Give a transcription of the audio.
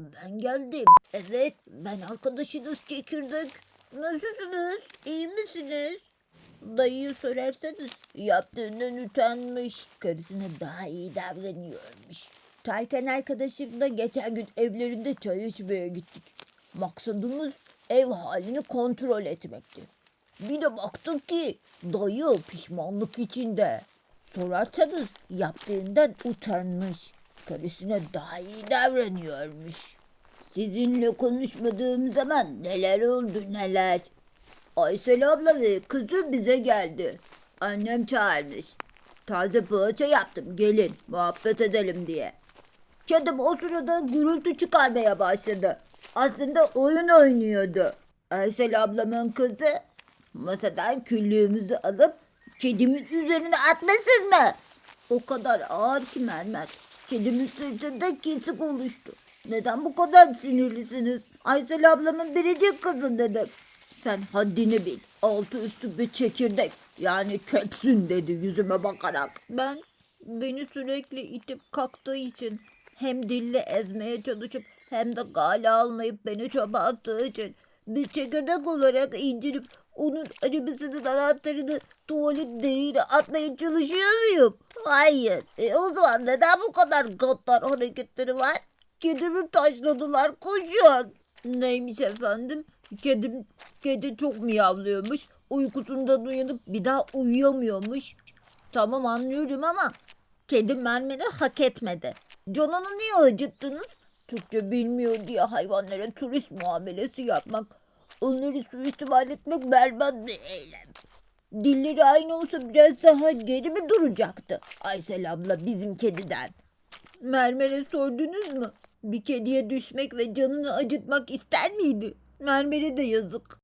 Ben geldim. Evet, ben arkadaşınız Çekirdek. Nasılsınız? İyi misiniz? Dayıyı sorarsanız yaptığından utanmış. Karısına daha iyi davranıyormuş. Tayken arkadaşımla geçen gün evlerinde çay içmeye gittik. Maksadımız ev halini kontrol etmekti. Bir de baktık ki dayı pişmanlık içinde. Sorarsanız yaptığından utanmış. Karısına daha iyi davranıyormuş. Sizinle konuşmadığım zaman neler oldu neler. Aysel abla ve kızı bize geldi. Annem çağırmış. Taze poğaça yaptım gelin muhabbet edelim diye. Kedim o sırada gürültü çıkarmaya başladı. Aslında oyun oynuyordu. Aysel ablamın kızı masadan küllüğümüzü alıp kedimin üzerine atmasın mı? O kadar ağır ki mermer. Kedimin sırtında kesik oluştu. Neden bu kadar sinirlisiniz? Aysel ablamın biricik kızı dedim. Sen haddini bil. Altı üstü bir çekirdek. Yani çöpsün dedi yüzüme bakarak. Ben beni sürekli itip kalktığı için hem dille ezmeye çalışıp hem de gale almayıp beni çöpe için bir çekirdek olarak incinip onun arabasının anahtarını tuvalet deliğine atmaya çalışıyor muyum? Hayır. E, o zaman neden bu kadar gaddar hareketleri var? Kedimi taşladılar koşun. Neymiş efendim? Kedim gece çok miyavlıyormuş. Uykusundan uyanıp bir daha uyuyamıyormuş. Tamam anlıyorum ama kedim mermeri hak etmedi. Canını niye acıttınız? Türkçe bilmiyor diye hayvanlara turist muamelesi yapmak, onları suistimal etmek berbat bir eylem. Dilleri aynı olsa biraz daha geri mi duracaktı? Aysel abla bizim kediden. Mermer'e sordunuz mu? Bir kediye düşmek ve canını acıtmak ister miydi? Mermer'e de yazık.